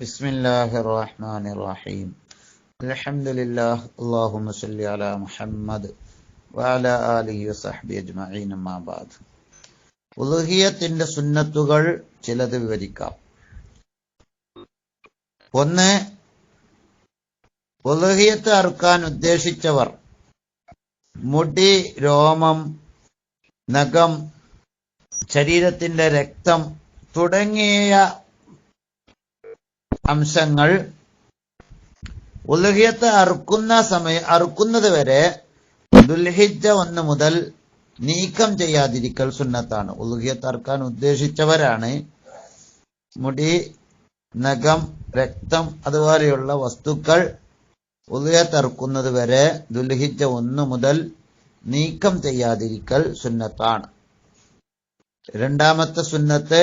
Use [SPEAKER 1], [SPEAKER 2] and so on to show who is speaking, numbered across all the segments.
[SPEAKER 1] بسم الله الرحمن الرحيم الحمد لله اللهم صل على محمد وعلى آله وصحبه أجمعين ما بعد ഉലുഹിയത്തിന്റെ സുന്നത്തുകൾ ചിലത് വിവരിക്കാം ഒന്ന് ഉലുഹിയത്ത് അറുക്കാൻ ഉദ്ദേശിച്ചവർ മുടി രോമം നഖം ശരീരത്തിന്റെ രക്തം തുടങ്ങിയ അംശങ്ങൾ ഉലഹിയത്ത് അറുക്കുന്ന സമയം അറുക്കുന്നത് വരെ ദുൽഹിജ ഒന്ന് മുതൽ നീക്കം ചെയ്യാതിരിക്കൽ സുന്നത്താണ്. ഉലഹിയത്ത് അറുക്കാൻ ഉദ്ദേശിച്ചവരാണ് മുടി നഖം രക്തം അതുപോലെയുള്ള വസ്തുക്കൾ ഉലുഹിയത്ത് അറുക്കുന്നത് വരെ ദുൽഹിജ ഒന്ന് മുതൽ നീക്കം ചെയ്യാതിരിക്കൽ സുന്നത്താണ്. രണ്ടാമത്തെ സുന്നത്ത്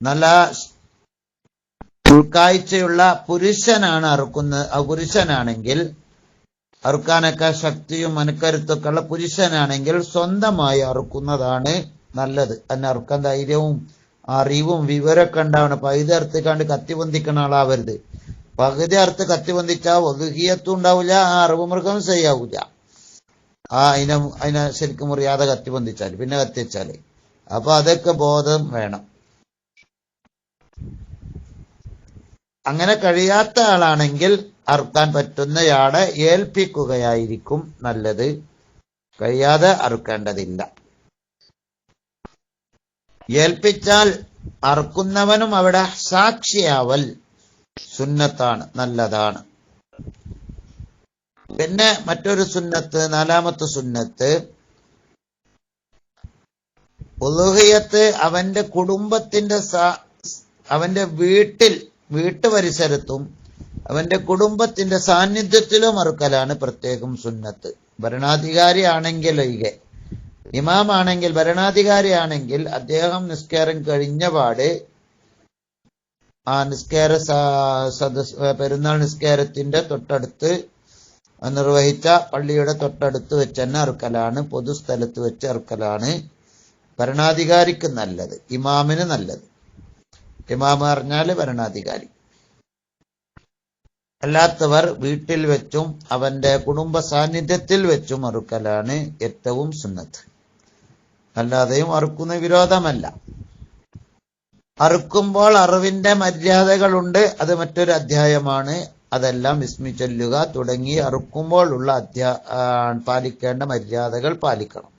[SPEAKER 1] നല്ല ഉൾക്കാഴ്ചയുള്ള പുരുഷനാണ് അറുക്കുന്നത് പുരുഷനാണെങ്കിൽ അറുക്കാനൊക്കെ ശക്തിയും മനക്കരുത്തൊക്കെ ഉള്ള പുരുഷനാണെങ്കിൽ സ്വന്തമായി അറുക്കുന്നതാണ് നല്ലത്. അതിന് അറുക്കാൻ ധൈര്യവും അറിവും വിവരമൊക്കെ ഉണ്ടാവണം. പകുതി അർത്തിക്കാണ്ട് കണ്ട് കത്തി പൊന്തിക്കണ ആളാവരുത്. പകുതി അർത്ത് കത്തി പൊന്തിച്ചാൽ ഒതുകിയത്തും ഉണ്ടാവില്ല ആ അറിവ് മൃഗം ചെയ്യാവൂല ആ അതിനെ അതിനെ ശരിക്കും മുറിയാതെ കത്തി പൊന്തിച്ചാൽ പിന്നെ കത്തിച്ചാൽ. അപ്പൊ അതൊക്കെ ബോധം വേണം. അങ്ങനെ കഴിയാത്ത ആളാണെങ്കിൽ അറുക്കാൻ പറ്റുന്നയാളെ ഏൽപ്പിക്കുകയായിരിക്കും നല്ലത്. കഴിയാതെ അറുക്കേണ്ടതില്ല. ഏൽപ്പിച്ചാൽ അറുക്കുന്നവനും അവിടെ സാക്ഷിയാവൽ സുന്നത്താണ് നല്ലതാണ്. പിന്നെ മറ്റൊരു സുന്നത്ത് നാലാമത്തെ സുന്നത്ത് ഉലുഹയത്ത് അവന്റെ കുടുംബത്തിന്റെ അവന്റെ വീട്ടിൽ വീട്ടുപരിസരത്തും അവന്റെ കുടുംബത്തിന്റെ സാന്നിധ്യത്തിലും അറുക്കലാണ് പ്രത്യേകം സുന്നത്ത്. ഭരണാധികാരി ആണെങ്കിൽ ഒഴികെ. ഇമാമാണെങ്കിൽ ഭരണാധികാരിയാണെങ്കിൽ അദ്ദേഹം നിസ്കാരം കഴിഞ്ഞ പാട് ആ നിസ്കാര സദസ് പെരുന്നാൾ നിസ്കാരത്തിന്റെ തൊട്ടടുത്ത് നിർവഹിച്ച പള്ളിയുടെ തൊട്ടടുത്ത് വെച്ച് തന്നെ അറുക്കലാണ്. പൊതുസ്ഥലത്ത് വെച്ച് അറുക്കലാണ്. ഭരണാധികാരിക്ക് നല്ലത്. ഇമാമിന് നല്ലത്. ഇമാമ് പറഞ്ഞാൽ ഭരണാധികാരി. അല്ലാത്തവർ വീട്ടിൽ വെച്ചും അവന്റെ കുടുംബ സാന്നിധ്യത്തിൽ വെച്ചും അറുക്കലാണ് ഏറ്റവും സുന്നത്ത്. അല്ലാതെയും അറുക്കുന്ന വിരോധമല്ല. അറുക്കുമ്പോൾ അറിവിന്റെ മര്യാദകളുണ്ട് അത് മറ്റൊരു അധ്യായമാണ്. അതെല്ലാം വിസ്മിച്ചൊല്ലുക തുടങ്ങി അറുക്കുമ്പോൾ ഉള്ള അധ്യാ പാലിക്കേണ്ട മര്യാദകൾ പാലിക്കണം.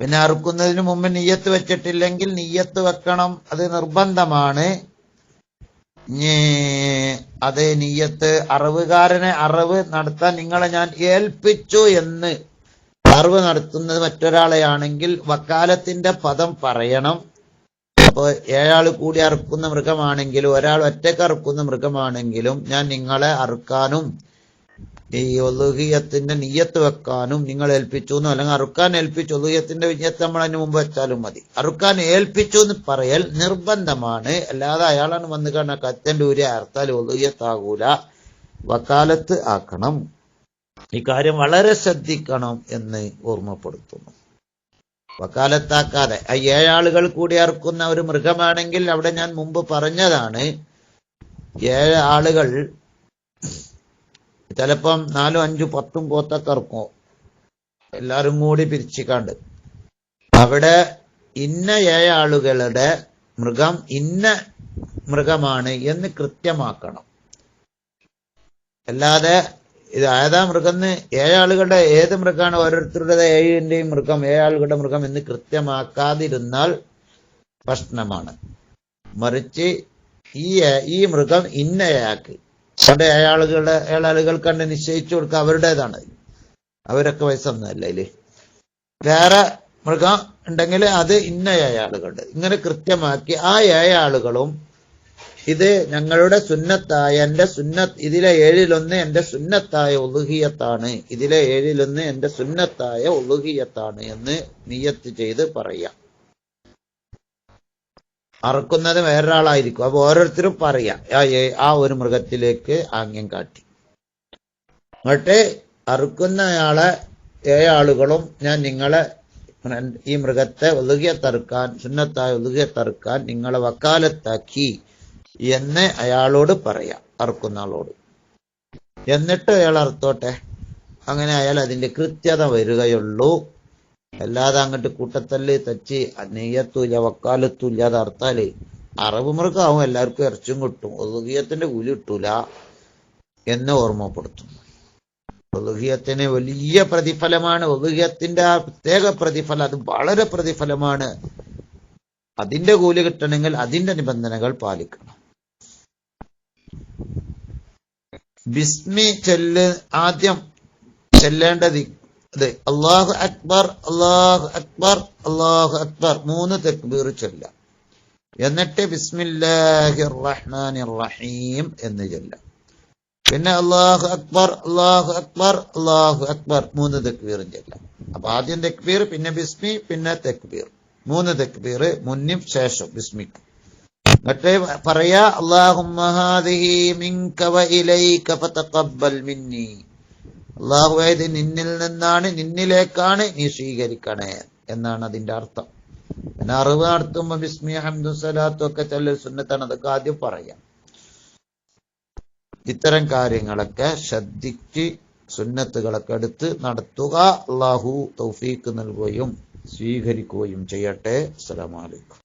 [SPEAKER 1] പിന്നെ അറുക്കുന്നതിന് മുമ്പ് നീയത്ത് വെച്ചിട്ടില്ലെങ്കിൽ നീയത്ത് വെക്കണം. അത് നിർബന്ധമാണ്. അത് നീയത്ത് അറിവുകാരനെ അറിവ് നടത്താൻ നിങ്ങളെ ഞാൻ ഏൽപ്പിച്ചു എന്ന്. അറിവ് നടത്തുന്നത് മറ്റൊരാളെയാണെങ്കിൽ വക്കാലത്തിന്റെ പദം പറയണം. അപ്പോൾ ഏഴാൾ കൂടി അറുക്കുന്ന മൃഗമാണെങ്കിലും ഒരാൾ ഒറ്റയ്ക്ക് അറുക്കുന്ന മൃഗമാണെങ്കിലും ഞാൻ നിങ്ങളെ അറുക്കാനും ഈ ഒലുഹിയത്തിന്റെ നീയത്ത് വെക്കാനും നിങ്ങൾ ഏൽപ്പിച്ചു എന്നോ അല്ലെങ്കിൽ അറുക്കാൻ ഏൽപ്പിച്ചു. ഒലുഹിയത്തിന്റെ വിജയത്ത് നമ്മൾ അതിന് മുമ്പ് വെച്ചാലും മതി. അറുക്കാൻ ഏൽപ്പിച്ചു എന്ന് പറയൽ നിർബന്ധമാണ്. അല്ലാതെ അയാളാണ് വന്ന് കാണാൻ കത്തന്റെ ഊരെ അർത്താൽ ഒലുഹിയത്താകൂല വക്കാലത്ത് ആക്കണം. ഈ കാര്യം വളരെ ശ്രദ്ധിക്കണം എന്ന് ഓർമ്മപ്പെടുത്തുന്നു. വക്കാലത്താക്കാതെ ആ ഏഴാളുകൾ കൂടി അറുക്കുന്ന ഒരു മൃഗമാണെങ്കിൽ അവിടെ ഞാൻ മുമ്പ് പറഞ്ഞതാണ് ഏഴ് ആളുകൾ ചിലപ്പം നാലും അഞ്ചും പത്തും പോത്തൊക്കെ ഇറക്കും. എല്ലാരും കൂടി പിരിച്ചിക്കാണ്ട്. അവിടെ ഇന്ന ഏഴാളുകളുടെ മൃഗം ഇന്ന മൃഗമാണ് എന്ന് കൃത്യമാക്കണം. അല്ലാതെ ഇത് ഏതാ മൃഗം എന്ന് ഏഴാളുകളുടെ ഏത് മൃഗമാണ് ഓരോരുത്തരുടെ ഏഴിന്റെയും മൃഗം ഏയാളുകളുടെ മൃഗം എന്ന് കൃത്യമാക്കാതിരുന്നാൽ പ്രശ്നമാണ്. മറിച്ച് ഈ ഈ മൃഗം ഇന്നയാക്ക് അവിടെ ഏഴാളുകളുടെ അയാളുകൾ കണ്ട് നിശ്ചയിച്ചു കൊടുക്കുക അവരുടേതാണ്. അവരൊക്കെ വയസ്സൊന്നല്ല അതിൽ. വേറെ മൃഗം ഉണ്ടെങ്കിൽ അത് ഇന്ന ഏഴാളുകളുടെ ഇങ്ങനെ കൃത്യമാക്കി ആ ഏഴാളുകളും ഇത് ഞങ്ങളുടെ സുന്നത്തായ എന്റെ സുന്നത്ത് ഇതിലെ ഏഴിലൊന്ന് എന്റെ സുന്നത്തായ ഒളുഹിയത്താണ് ഇതിലെ ഏഴിലൊന്ന് എന്റെ സുന്നത്തായ ഒളുഹിയത്താണ് എന്ന് നിയത്ത് ചെയ്ത് പറയാം. അറുക്കുന്നത് വേറൊരാളായിരിക്കും. അപ്പൊ ഓരോരുത്തരും പറയാം ആ ഒരു മൃഗത്തിലേക്ക് ആംഗ്യം കാട്ടി. എന്നിട്ട് അറുക്കുന്നയാളെ ആളുകളും ഞാൻ നിങ്ങളെ ഈ മൃഗത്തെ ഒതുകിയ തറുക്കാൻ സുന്നത്തായി ഒതുകിയ തറുക്കാൻ നിങ്ങളെ വക്കാലത്താക്കി എന്ന് അയാളോട് പറയാം അറുക്കുന്ന ആളോട്. എന്നിട്ട് അയാൾ അറുത്തോട്ടെ? അങ്ങനെ അയാൾ അതിന്റെ കൃത്യത വരികയുള്ളൂ. അല്ലാതെ അങ്ങോട്ട് കൂട്ടത്തല്ല് തച്ച് നെയ്യത്തൂല്ല വക്കാലത്തൂല്ല അത് അർത്താൽ അറബ് മൃഗമാവും എല്ലാവർക്കും ഇറച്ചും കിട്ടും. ഒതുകിയത്തിന്റെ കൂലി കിട്ടൂല എന്ന് ഓർമ്മപ്പെടുത്തുന്നു. ഒതുകിയത്തിന് വലിയ പ്രതിഫലമാണ്. ഒതുകിയത്തിന്റെ ആ പ്രത്യേക പ്രതിഫലം അത് വളരെ പ്രതിഫലമാണ്. അതിന്റെ കൂലി കിട്ടണമെങ്കിൽ അതിന്റെ നിബന്ധനകൾ പാലിക്കണം. ബിസ്മി ചെല്ല് ആദ്യം ചെല്ലേണ്ടത് ഇത് അള്ളാഹു അക്ബർ അള്ളാഹു അക്ബർ അള്ളാഹു അക്ബർ. മൂന്ന് തെക്ബീർ ചൊല്ല. എന്നിട്ട് ബിസ്മില്ലാഹി റഹ്മാൻ റഹീം എന്ന് ചൊല്ല. പിന്നെ അള്ളാഹു അക്ബർ അള്ളാഹു അക്ബർ അള്ളാഹു അക്ബർ. മൂന്ന് തെക്ബീറും ചൊല്ല. അപ്പൊ ആദ്യം തെക്ബീർ പിന്നെ ബിസ്മി പിന്നെ തെക്ബീർ. മൂന്ന് തെക്ബീർ മുന്നും ശേഷം ബിസ്മിക്ക്. എന്നിട്ട് പറയാ അള്ളാഹുമ്മഹാദിഹി മിൻക വ ഇലൈക ഫതഖബ്ബൽ മിന്നി. അള്ളാഹുവേ ഇത് നിന്നിൽ നിന്നാണ് നിന്നിലേക്കാണ് നീ സ്വീകരിക്കണേ എന്നാണ് അതിന്റെ അർത്ഥം. പിന്നെ അറിവ് നടത്തുമ്പോ ബിസ്മി ഹംദു സലാത്തും ഒക്കെ ചെല്ലൽ സുന്നത്താണ് അതൊക്കെ ആദ്യം പറയാം. ഇത്തരം കാര്യങ്ങളൊക്കെ ശ്രദ്ധിച്ച് സുന്നത്തുകളൊക്കെ എടുത്ത് നടത്തുക അള്ളാഹു തൗഫീക്ക് നൽകുകയും സ്വീകരിക്കുകയും ചെയ്യട്ടെ. അസ്സലാമു അലൈക്കും.